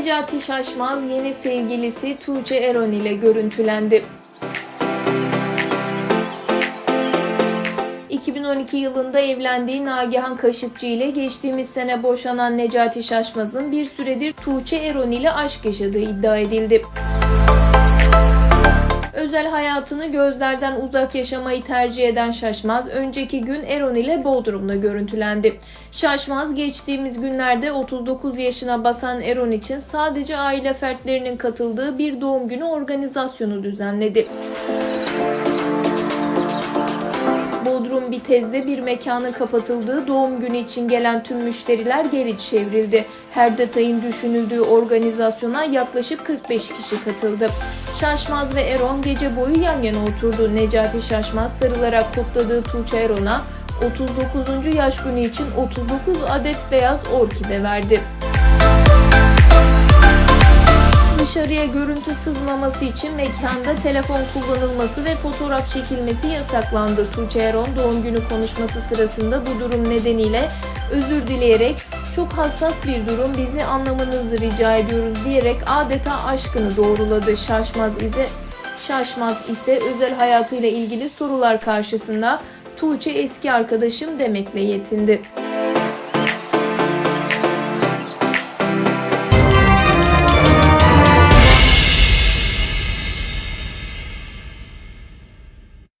Necati Şaşmaz yeni sevgilisi Tuğçe Eron ile görüntülendi. 2012 yılında evlendiği Nagihan Kaşıkçı ile geçtiğimiz sene boşanan Necati Şaşmaz'ın bir süredir Tuğçe Eron ile aşk yaşadığı iddia edildi. Özel hayatını gözlerden uzak yaşamayı tercih eden Şaşmaz, önceki gün Eron ile Bodrum'da görüntülendi. Şaşmaz, geçtiğimiz günlerde 39 yaşına basan Eron için sadece aile fertlerinin katıldığı bir doğum günü organizasyonu düzenledi. Bodrum Bitez'de bir mekanın kapatıldığı doğum günü için gelen tüm müşteriler geri çevrildi. Her detayın düşünüldüğü organizasyona yaklaşık 45 kişi katıldı. Şaşmaz ve Eron gece boyu yan yana oturdu. Necati Şaşmaz sarılarak kutladığı Tuğçe Eron'a 39. yaş günü için 39 adet beyaz orkide verdi. Görüntü sızmaması için mekanda telefon kullanılması ve fotoğraf çekilmesi yasaklandı. Tuğçe Eron doğum günü konuşması sırasında bu durum nedeniyle özür dileyerek çok hassas bir durum bizi anlamanızı rica ediyoruz diyerek adeta aşkını doğruladı. Şaşmaz ise Şaşmaz ise özel hayatıyla ilgili sorular karşısında Tuğçe eski arkadaşım demekle yetindi.